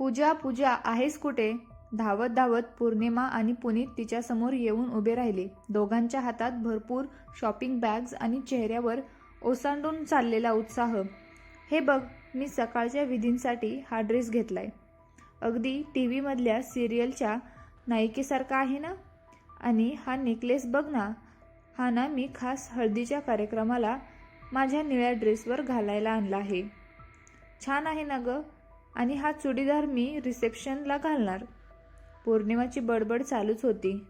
पूजा पूजा आहेस कुठे? धावत धावत पौर्णिमा आणि पुनीत तिच्यासमोर येऊन उभे राहिले. दोघांच्या हातात भरपूर शॉपिंग बॅग्स आणि चेहऱ्यावर ओसांडून चाललेला उत्साह. हे बघ मी सकाळच्या विधींसाठी हा ड्रेस घेतलाय. अगदी टी व्हीमधल्या सिरियलच्या नायिकेसारखा आहे ना? आणि हा नेकलेस बघ ना. हा ना मी खास हळदीच्या कार्यक्रमाला माझ्या निळ्या ड्रेसवर घालायला आणला आहे. छान आहे ना गं. आणि हा चुडीदार मी रिसेप्शनला घालणार. पौर्णिमाची बडबड चालूच होती.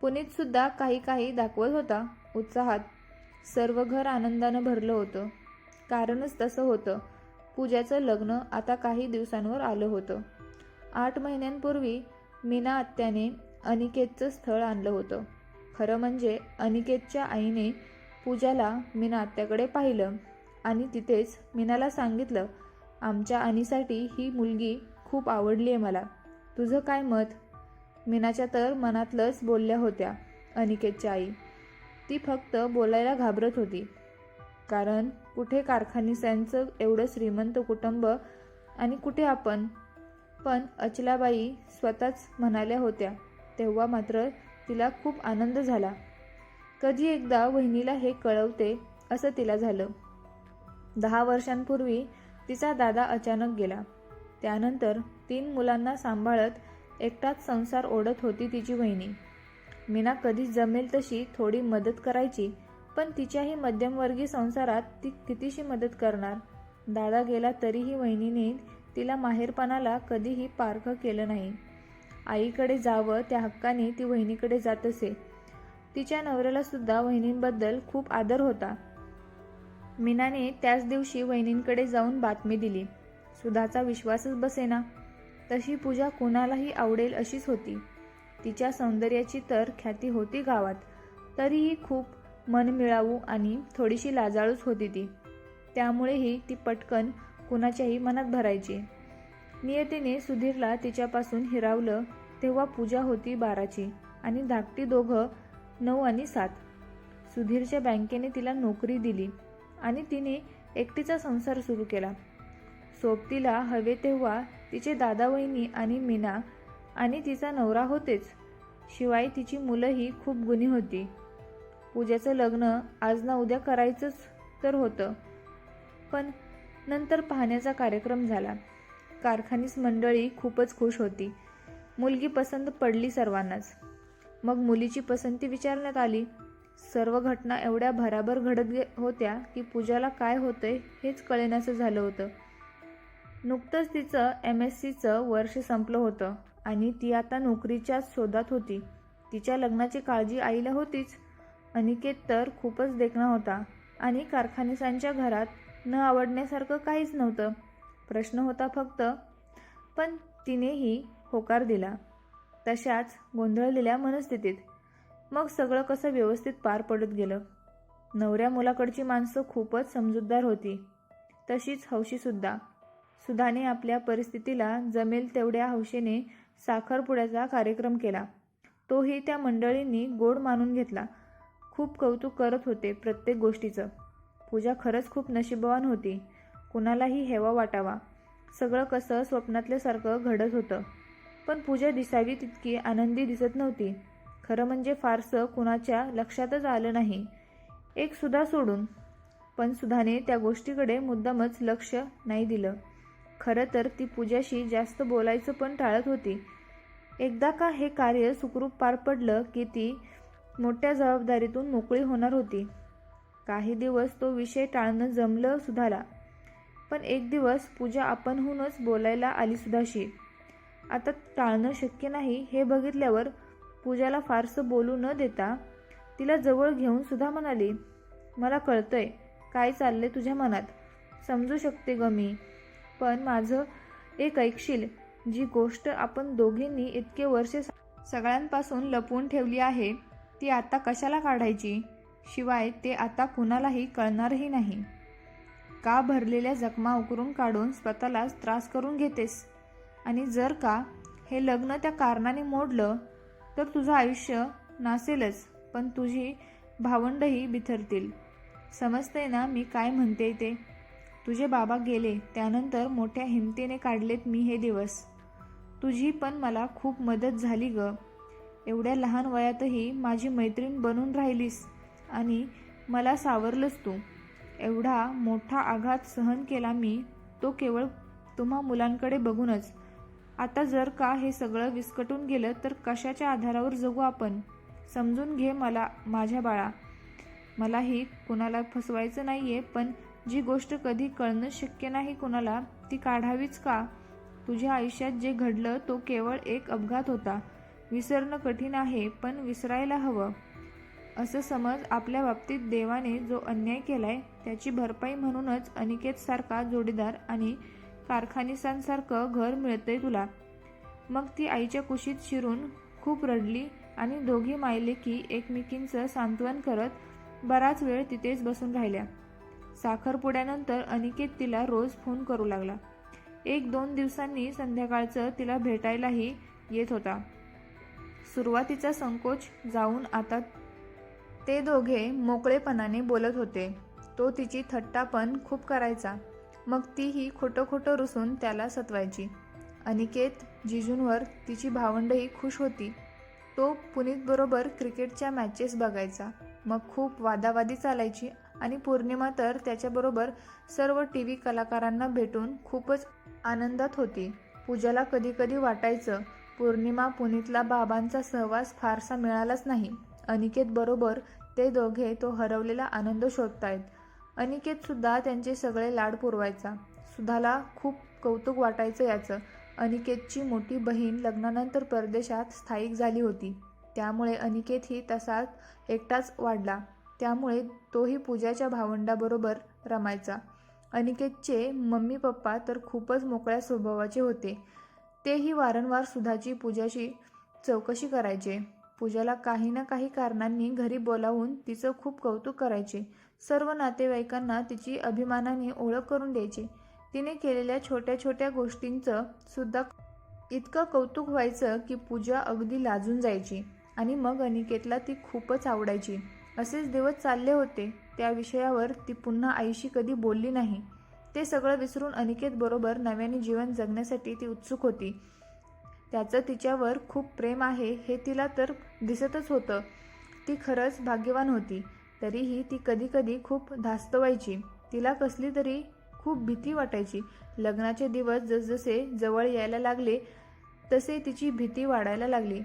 पुनीतसुद्धा काही काही दाखवत होता उत्साहात. सर्व घर आनंदानं भरलं होतं. कारणच तसं होतं. पूजाचं लग्न आता काही दिवसांवर आलं होतं. आठ महिन्यांपूर्वी मीना आत्याने अनिकेतचं स्थळ आणलं होतं. खरं म्हणजे अनिकेतच्या आईने पूजाला मीना आत्याकडे पाहिलं आणि तिथेच मीनाला सांगितलं आमच्या अनीसाठी ही मुलगी खूप आवडली आहे मला. तुझं काय मत? मीनाच्या तर मनातलंच बोलल्या होत्या अनिकेतच्या आई. ती फक्त बोलायला घाबरत होती. कारण कुठे कारखानिसांचं एवढं श्रीमंत कुटुंब आणि कुठे आपण? पण अचलाबाई स्वतःच म्हणाल्या होत्या. तेव्हा मात्र तिला खूप आनंद झाला. कधी एकदा वहिनीला हे कळवते असं तिला झालं. दहा वर्षांपूर्वी तिचा दादा अचानक गेला. त्यानंतर तीन मुलांना सांभाळत एकटाच संसार ओढत होती तिची वहिनी. मीना कधी जमेल तशी थोडी मदत करायची पण तिच्याही मध्यमवर्गीय संसारात ती कितीशी मदत करणार? दादा गेला तरीही वहिनीने तिला माहेरपणाला कधीही पारखं केलं नाही. आईकडे जावं त्या हक्काने ती वहिनीकडे जात असे. तिच्या नवऱ्याला सुद्धा वहिनींबद्दल खूप आदर होता. मीनाने त्याच दिवशी वहिनींकडे जाऊन बातमी दिली. सुधाचा विश्वासच बसेना. तशी पूजा कुणालाही आवडेल अशीच होती. तिच्या सौंदर्याची तर ख्याती होती गावात. तरीही खूप मन मिळावू आणि थोडीशी लाजाळूच होती ती. त्यामुळेही ती पटकन कुणाच्याही मनात भरायची. नियतीने सुधीरला तिच्यापासून हिरावलं तेव्हा पूजा होती बाराची आणि धाकटी दोघं नऊ आणि सात. सुधीरच्या बँकेने तिला नोकरी दिली. आणि तिने एकटीचा संसार सुरू केला. सोबतीला हवे तेव्हा तिचे दादा वहिनी आणि मीना आणि तिचा नवरा होतेच. शिवाय तिची मुलंही खूप गुणी होती. पूजाचं लग्न आज ना उद्या करायचंच तर होतं. पण नंतर पाहण्याचा कार्यक्रम झाला. कारखानीस मंडळी खूपच खुश होती. मुलगी पसंत पडली सर्वांनाच. मग मुलीची पसंती विचारण्यात आली. सर्व घटना एवढ्या भराभर घडत गे होत्या की पूजाला काय होतंय हेच कळेनासं झालं होतं. नुकतंच तिचं एम एस सीचं वर्ष संपलं होतं आणि ती आता नोकरीच्या शोधात होती. तिच्या लग्नाची काळजी आईला होतीच. अनिकेत तर खूपच देखणा होता आणि कारखानिसांच्या घरात न आवडण्यासारखं काहीच नव्हतं. प्रश्न होता फक्त पण तिनेही होकार दिला. तशाच गोंधळलेल्या मनस्थितीत मग सगळं कसं व्यवस्थित पार पडत गेलं. नवऱ्या मुलाकडची माणसं खूपच समजूतदार होती. तशीच हौशीसुद्धा सुधाने आपल्या परिस्थितीला जमेल तेवढ्या हौशेने साखरपुड्याचा कार्यक्रम केला. तोही त्या मंडळींनी गोड मानून घेतला. खूप कौतुक करत होते प्रत्येक गोष्टीचं. पूजा खरंच खूप नशीबवान होती. कुणालाही हेवा वाटावा. सगळं कसं स्वप्नातल्यासारखं घडत होतं. पण पूजा दिसावी तितकी आनंदी दिसत नव्हती. खरं म्हणजे फारसं कुणाच्या लक्षातच आलं नाही. एक सुधा सोडून. पण सुधाने त्या गोष्टीकडे मुद्दामच लक्ष नाही दिलं. खरं तर ती पूजाशी जास्त बोलायचं पण टाळत होती. एकदा का हे कार्य सुखरूप पार पडलं की ती मोठ्या जबाबदारीतून मोकळी होणार होती. काही दिवस तो विषय टाळणं जमलं सुधाला. पण एक दिवस पूजा आपणहूनच बोलायला आली सुधाशी. आता टाळणं शक्य नाही हे बघितल्यावर पूजाला फारसं बोलू न देता तिला जवळ घेऊन सुद्धा म्हणाली मला कळतंय काय चाललंय तुझ्या मनात. समजू शकते ग मी पण माझं एक ऐकशील जी गोष्ट आपण दोघींनी इतके वर्ष सगळ्यांपासून लपवून ठेवली आहे ती आता कशाला काढायची? शिवाय ते आता कुणालाही कळणारही नाही. का भरलेल्या जखमा उकरून काढून स्वतःलाच त्रास करून घेतेस? आणि जर का हे लग्न त्या कारणाने मोडलं तर तुझं आयुष्य नासेलच पण तुझी भावंडही बिथरतील. समजते ना मी काय म्हणते ते? तुझे बाबा गेले त्यानंतर मोठ्या हिमतीने काढलेत मी हे दिवस. तुझी पण मला खूप मदत झाली ग. एवढ्या लहान वयातही माझी मैत्रीण बनून राहिलीस आणि मला सावरलंस तू. एवढा मोठा आघात सहन केला मी तो केवळ तुम्हा मुलांकडे बघूनच. आता जर का हे सगळं विस्कटून गेलं तर कशाच्या आधारावर जगू आपण? समजून घे मला माझ्या बाळा. मलाही कुणाला फसवायचं नाही आहे पण जी गोष्ट कधी कळणं शक्य नाही कुणाला ती काढावीच का? तुझ्या आयुष्यात जे घडलं तो केवळ एक अपघात होता. विसरणं कठीण आहे पण विसरायला हवं. असं समज आपल्या बाबतीत देवाने जो अन्याय केलाय त्याची भरपाई म्हणूनच अनिकेतसारखा जोडीदार आणि कारखानिसांसारखं घर मिळतंय तुला. मग ती आईच्या कुशीत शिरून खूप रडली आणि दोघी मायलेकी एकमेकींचं सांत्वन करत बराच वेळ तिथेच बसून राहिल्या. साखरपुड्यानंतर अनिकेत तिला रोज फोन करू लागला. एक दोन दिवसांनी संध्याकाळचं तिला भेटायलाही येत होता. सुरुवातीचा संकोच जाऊन आता ते दोघे मोकळेपणाने बोलत होते. तो तिची थट्टा पण खूप करायचा. मग तीही खोटं खोटं रुसून त्याला सतवायची. अनिकेत जिजूंवर तिची भावंडही खुश होती. तो पुनीतबरोबर क्रिकेटच्या मॅचेस बघायचा. मग खूप वादावादी चालायची आणि पौर्णिमा तर त्याच्याबरोबर सर्व टी व्ही कलाकारांना भेटून खूपच आनंदात होती. पूजाला कधीकधी वाटायचं पौर्णिमा पुनीतला बाबांचा सहवास फारसा मिळालाच नाही. अनिकेत बरोबर ते दोघे तो हरवलेला आनंद शोधतायत. अनिकेतसुद्धा त्यांचे सगळे लाड पुरवायचा. सुधाला खूप कौतुक वाटायचं याचं. अनिकेतची मोठी बहीण लग्नानंतर परदेशात स्थायिक झाली होती. त्यामुळे अनिकेतही तसाच एकटाच वाढला. त्यामुळे तोही पूजाच्या भावंडाबरोबर रमायचा. अनिकेतचे मम्मी पप्पा तर खूपच मोकळ्या स्वभावाचे होते. तेही वारंवार सुधाची पूजाची चौकशी करायचे. पूजाला काही ना काही कारणांनी घरी बोलावून तिचं खूप कौतुक करायचे. सर्व नातेवाईकांना तिची अभिमानाने ओळख करून द्यायची. तिने केलेल्या छोट्या छोट्या गोष्टींचं सुद्धा इतकं कौतुक व्हायचं की पूजा अगदी लाजून जायची आणि मग अनिकेतला ती खूपच आवडायची. असेच दिवस चालले होते. त्या विषयावर ती पुन्हा आईशी कधी बोलली नाही. ते सगळं विसरून अनिकेत बरोबर नव्याने जीवन जगण्यासाठी ती उत्सुक होती. त्याचं तिच्यावर खूप प्रेम आहे हे तिला तर दिसतच होतं. ती खरंच भाग्यवान होती. तरीही ती कधीकधी खूप धास्त व्हायची तिला कसली तरी खूप भीती वाटायची. लग्नाचे दिवस जसजसे जवळ यायला लागले तसे तिची भीती वाढायला लागली.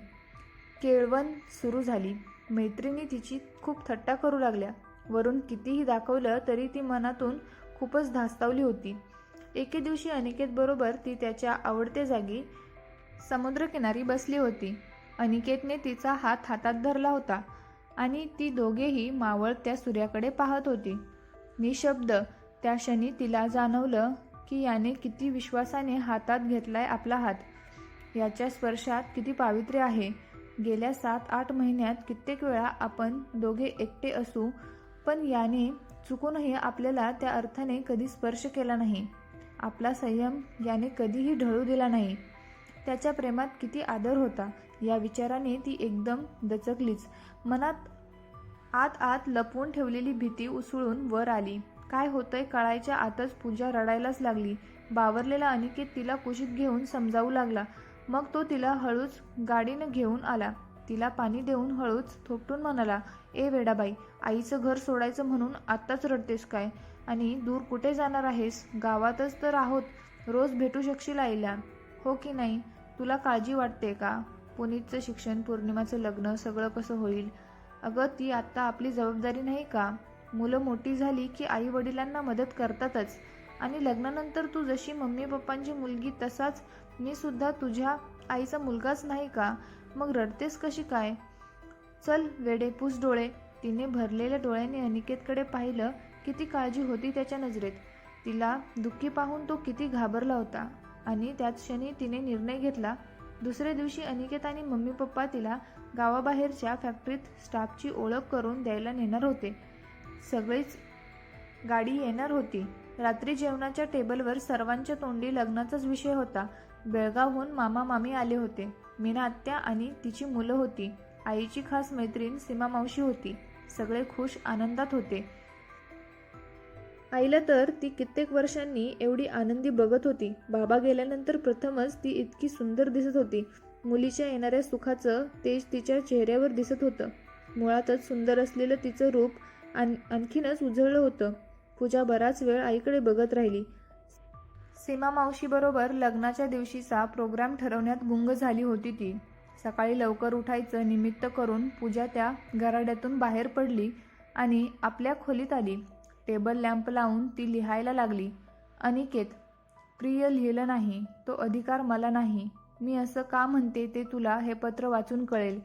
केळवण सुरू झाली. मैत्रिणी तिची खूप थट्टा करू लागल्या. वरून कितीही दाखवलं तरी ती मनातून खूपच धास्तावली होती. एके दिवशी अनिकेत बरोबर ती त्याच्या आवडत्या जागी समुद्रकिनारी बसली होती. अनिकेतने तिचा हात हातात धरला होता. आणि ती दोघेही मावळत्या सूर्याकडे पाहत होती. निशब्द त्या क्षणी तिला जाणवलं की याने किती विश्वासाने हातात घेतलाय आपला हात. याच्या स्पर्शात किती पावित्र्य आहे. गेल्या सात आठ महिन्यात कित्येक वेळा आपण दोघे एकटे असू पण याने चुकूनही आपल्याला त्या अर्थाने कधी स्पर्श केला नाही. आपला संयम याने कधीही ढळू दिला नाही. त्याच्या प्रेमात किती आदर होता? या विचाराने ती एकदम दचकलीच. मनात आत आत लपवून ठेवलेली भीती उसळून वर आली. काय होतंय कळायच्या आतच पूजा रडायलाच लागली. बावरलेला अनिकेत तिला कुशीत घेऊन समजावू लागला. मग तो तिला हळूच गाडीनं घेऊन आला. तिला पाणी देऊन हळूच थोपटून म्हणाला ए वेडाबाई आईचं घर सोडायचं म्हणून आत्ताच रडतेस काय? आणि दूर कुठे जाणार आहेस? गावातच तर आहोत. रोज भेटू शकशील आईला. हो की नाही? तुला काळजी वाटते का? पुनीतचं शिक्षण पौर्णिमाचं लग्न सगळं कसं होईल? अगं ती आत्ता आपली जबाबदारी नाही का? मुलं मोठी झाली की आई वडिलांना मदत करतातच. आणि लग्नानंतर तू जशी मम्मी पप्पांची मुलगी तसाच मी सुद्धा तुझ्या आईचा मुलगाच नाही का? मग रडतेस कशी काय? चल वेडे पूस डोळे. तिने भरलेल्या डोळ्याने अनिकेतकडे पाहिलं किती काळजी होती त्याच्या नजरेत. तिला दुःखी पाहून तो किती घाबरला होता. आणि त्याच क्षणी तिने निर्णय घेतला. दुसऱ्या दिवशी अनिकेत आणि मम्मी पप्पा तिला गावाबाहेरच्या फॅक्टरीत स्टाफची ओळख करून द्यायला नेणार होते. सगळीच गाडी येणार होती. रात्री जेवणाच्या टेबलवर सर्वांच्या तोंडी लग्नाचाच विषय होता. बेळगावहून मामा मामी आले होते. मीना आत्या आणि तिची मुलं होती. आईची खास मैत्रीण सीमा मावशी होती. सगळे खुश आनंदात होते. आईला तर ती कित्येक वर्षांनी एवढी आनंदी बघत होती. बाबा गेल्यानंतर प्रथमच ती इतकी सुंदर दिसत होती. मुलीच्या येणाऱ्या सुखाचं तेज तिच्या चेहऱ्यावर दिसत होतं. मुळातच सुंदर असलेलं तिचं रूप आण आणखीनच उजळलं होतं. पूजा बराच वेळ आईकडे बघत राहिली. सीमा मावशीबरोबर लग्नाच्या दिवशीचा प्रोग्राम ठरवण्यात गुंग झाली होती ती. सकाळी लवकर उठायचं निमित्त करून पूजा त्या गराड्यातून बाहेर पडली आणि आपल्या खोलीत आली. टेबल लॅम्प लावून ती लिहायला लागली. अनिकेत प्रिय लिहिलं नाही तो अधिकार मला नाही. मी असं का म्हणते ते तुला हे पत्र वाचून कळेल.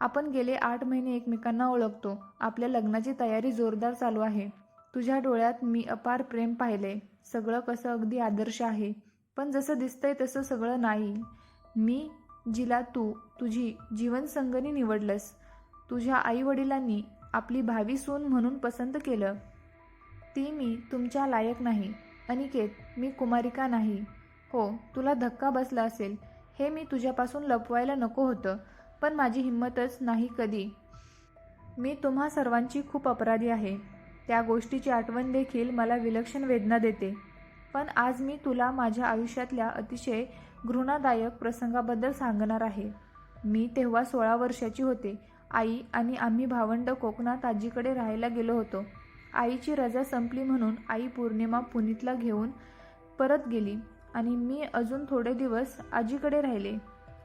आपण गेले आठ महिने एकमेकांना ओळखतो. आपल्या लग्नाची तयारी जोरदार चालू आहे. तुझ्या डोळ्यात मी अपार प्रेम पाहिले. सगळं कसं अगदी आदर्श आहे. पण जसं दिसतंय तसं सगळं नाही. मी जिला तू तुझी जीवनसंगनी निवडलंस. तुझ्या आईवडिलांनी आपली भावी सून म्हणून पसंत केलं. ती मी तुमच्या लायक नाही. अनिकेत मी कुमारिका नाही. हो तुला धक्का बसला असेल. हे मी तुझ्यापासून लपवायला नको होतं पण माझी हिंमतच नाही कधी. मी तुम्हा सर्वांची खूप अपराधी आहे. त्या गोष्टीची आठवण देखील मला विलक्षण वेदना देते. पण आज मी तुला माझ्या आयुष्यातल्या अतिशय घृणादायक प्रसंगाबद्दल सांगणार आहे. मी तेव्हा सोळा वर्षाची होते. आई आणि आम्ही भावंड कोकणात आजीकडे राहायला गेलो होतो. आईची रजा संपली म्हणून आई पौर्णिमा पुनीतला घेऊन परत गेली आणि मी अजून थोडे दिवस आजीकडे राहिले.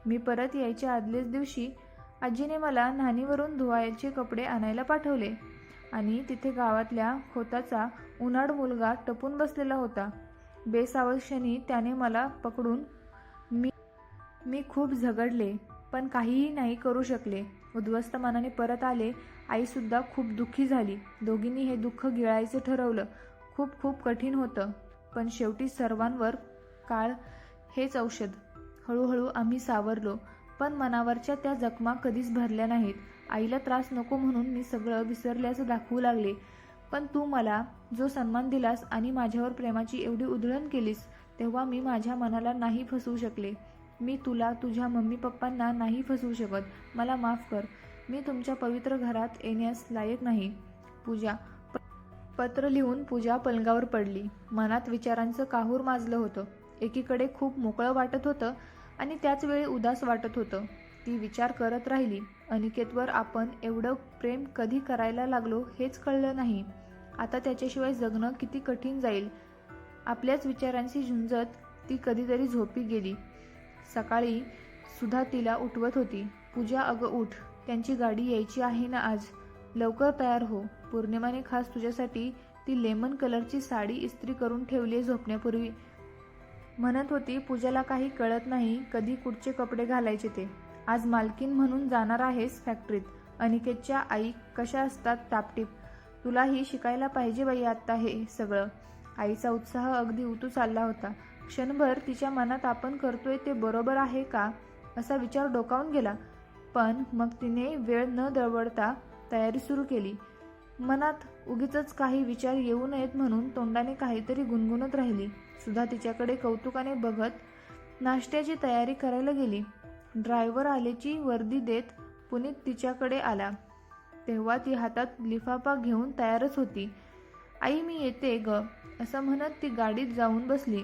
मी परत यायच्या आदल्याच दिवशी आजीने मला न्हाणीवरून धुवायचे कपडे आणायला पाठवले आणि तिथे गावातल्या खोताचा उन्हाळ मुलगा टपून बसलेला होता. बेसावक्षणी त्याने मला पकडून मी मी खूप झगडले पण काहीही नाही करू शकले. उद्ध्वस्त मनाने परत आले आईसुद्धा खूप दुःखी झाली. दोघींनी हे दुःख गिळायचं ठरवलं. खूप खूप कठीण होतं. पण शेवटी सर्वांवर काळ हेच औषध. हळूहळू आम्ही सावरलो. पण मनावरच्या त्या जखमा कधीच भरल्या नाहीत. आईला त्रास नको म्हणून मी सगळं विसरल्याचं दाखवू लागले. पण तू मला जो सन्मान दिलास आणि माझ्यावर प्रेमाची एवढी उधळण केलीस तेव्हा मी माझ्या मनाला नाही फसवू शकले. मी तुला तुझ्या मम्मी पप्पांना नाही फसवू शकत. मला माफ कर. मी तुमच्या पवित्र घरात येण्यास लायक नाही. पूजा. प- पत्र लिहून पूजा पलंगावर पडली. मनात विचारांचं काहूर माजलं होतं. एकीकडे खूप मोकळं वाटत होतं आणि त्याच वेळी उदास वाटत होतं. ती विचार करत राहिली. अनिकेतवर आपण एवढं प्रेम कधी करायला लागलो हेच कळलं नाही. आता त्याच्याशिवाय जगणं किती कठीण जाईल. आपल्याच विचारांशी झुंजत ती कधीतरी झोपी गेली. सकाळी सुद्धा तिला उठवत होती. पूजा अगं उठ. त्यांची गाडी यायची आहे ना आज? लवकर तयार हो. पौर्णिमाने खास तुझ्यासाठी ती लेमन कलरची साडी इस्त्री करून ठेवली आहे झोपण्यापूर्वी. म्हणत होती पूजाला काही कळत नाही कधी कुठचे कपडे घालायचे ते. आज मालकीन म्हणून जाणार आहेस फॅक्टरीत अनिकेतच्या आई कशा असतात टापटीप? तुलाही शिकायला पाहिजे बाई आत्ता हे सगळं. आईचा उत्साह अगदी उतू चालला होता. क्षणभर तिच्या मनात आपण करतोय ते बरोबर आहे का? असा विचार डोकावून गेला. पण मग तिने वेळ न दळवडता तयारी सुरू केली. मनात उगीच काही विचार येऊ नयेत म्हणून तोंडाने काहीतरी गुणगुणत राहिली. सुद्धा तिच्याकडे कौतुकाने बघत नाश्त्याची तयारी करायला गेली. ड्रायव्हर आलेची वर्दी देत पुनीत तिच्याकडे आला. तेव्हा ती हातात लिफाफा घेऊन तयारच होती. आई मी येते ग असं म्हणत ती गाडीत जाऊन बसली.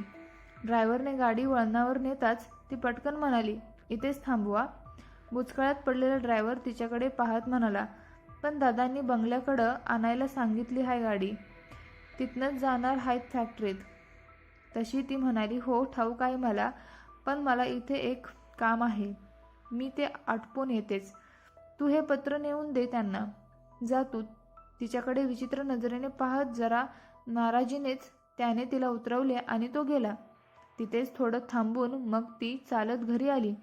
ड्रायव्हरने गाडी वळणावर नेताच ती पटकन म्हणाली इथेच थांबवा. बुचकळ्यात पडलेला ड्रायव्हर तिच्याकडे पाहत म्हणाला पण दादांनी बंगल्याकडं आणायला सांगितली हाय गाडी. तिथनंच जाणार आहेत फॅक्टरीत. तशी ती म्हणाली हो ठाऊक आहे मला पण मला इथे एक काम आहे. मी ते आटपून येतेच. तू हे पत्र नेऊन दे त्यांना. जा तू. तिच्याकडे विचित्र नजरेने पाहत जरा नाराजीनेच त्याने तिला उतरवले आणि तो गेला. तिथेच थोडं थांबून मग ती चालत घरी आली.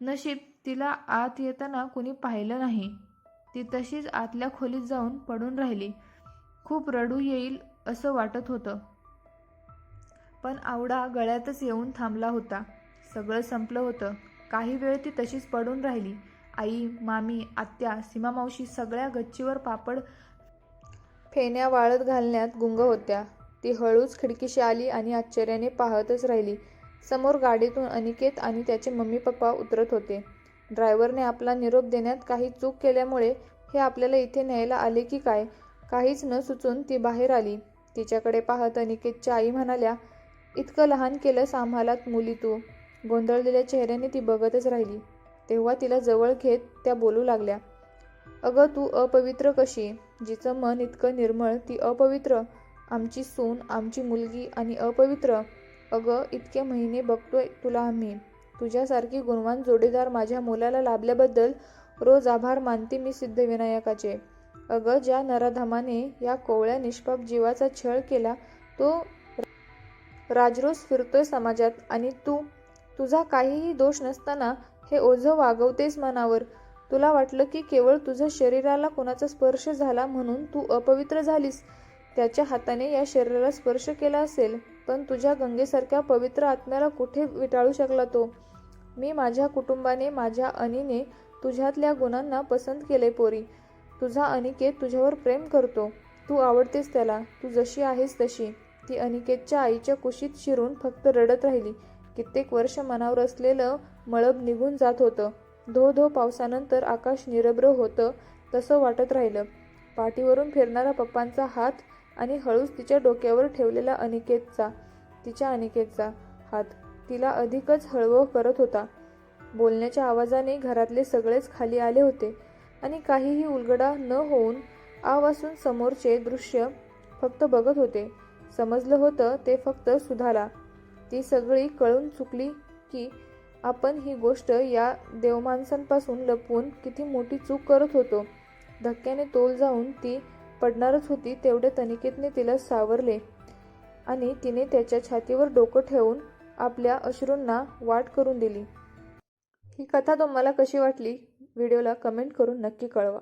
नशीब तिला आत येताना कुणी पाहिलं नाही. ती तशीच आतल्या खोलीत जाऊन पडून राहिली. खूप रडू येईल असं वाटत होतं. पण आवडा गळ्यातच येऊन थांबला होता. सगळं संपलं होतं. काही वेळ ती तशीच पडून राहिली. आई मामी आत्या सीमामावशी सगळ्या गच्चीवर पापड फेण्या वाळत घालण्यात गुंग होत्या. ती हळूच खिडकीशी आली आणि आश्चर्याने पाहतच राहिली. समोर गाडीतून अनिकेत आणि त्याचे मम्मी पप्पा उतरत होते. ड्रायव्हरने आपला निरोप देण्यात काही चूक केल्यामुळे हे आपल्याला इथे न्यायला आले की काय? काहीच न सुचून ती बाहेर आली. तिच्याकडे पाहत अनिकेतच्या आई म्हणाल्या इतकं लहान केलंस आम्हालात मुली तू. गोंधळलेल्या चेहऱ्याने ती बघतच राहिली. तेव्हा तिला जवळ घेत त्या बोलू लागल्या अगं तू अपवित्र कशी? जिचं मन इतकं निर्मळ ती अपवित्र. आमची सून आमची मुलगी आणि अपवित्र. अगं इतके महिने बघतोय तुला आम्ही. तुझ्यासारखी गुणवान जोडीदार माझ्या मुलाला लाभल्याबद्दल रोज आभार मानते मी सिद्धविनायकाचे. अगं ज्या नराधमाने या कोवळ्या निष्पाप जीवाचा छळ केला तो राजरोस फिरतोय समाजात आणि तू तुझा काहीही दोष नसताना हे ओझं वागवतेस मनावर. तुला वाटलं की केवळ तुझ्या शरीराला कोणाचा स्पर्श झाला म्हणून तू अपवित्र झालीस. त्याच्या हाताने या शरीराला स्पर्श केला असेल. पण तुझ्या गंगेसारख्या पवित्र आत्म्याला कुठे विटाळू शकला तो? मी माझ्या कुटुंबाने माझ्या अनिने तुझ्यातल्या गुणांना पसंत केले पोरी. तुझा अनिकेत तुझ्यावर प्रेम करतो. तू आवडतेस त्याला. तू जशी आहेस तशी. ती अनिकेतच्या आईच्या कुशीत शिरून फक्त रडत राहिली. कित्येक वर्ष मनावर असलेलं मळब निघून जात होतं. धो धो पावसानंतर आकाश निरभ्र होतं तसं वाटत राहिलं. पाठीवरून फिरणारा पप्पांचा हात आणि हळूच तिच्या डोक्यावर ठेवलेला अनिकेतचा तिच्या अनिकेतचा हात तिला अधिकच हळवं करत होता. बोलण्याच्या आवाजाने घरातले सगळेच खाली आले होते आणि काहीही उलगडा न होऊन आवासून समोरचे दृश्य फक्त बघत होते. समजलं होतं ते फक्त सुधाला. ती सगळी कळून चुकली की आपण ही गोष्ट या देवमाणसांपासून लपवून किती मोठी चूक करत होतो. धक्क्याने तोल जाऊन ती पडणारच होती तेवढे तनिकेतने तिला सावरले आणि तिने त्याच्या छातीवर डोकं ठेवून आपल्या अश्रूंना वाट करून दिली. ही कथा तुम्हाला कशी वाटली? व्हिडिओला कमेंट करून नक्की कळवा.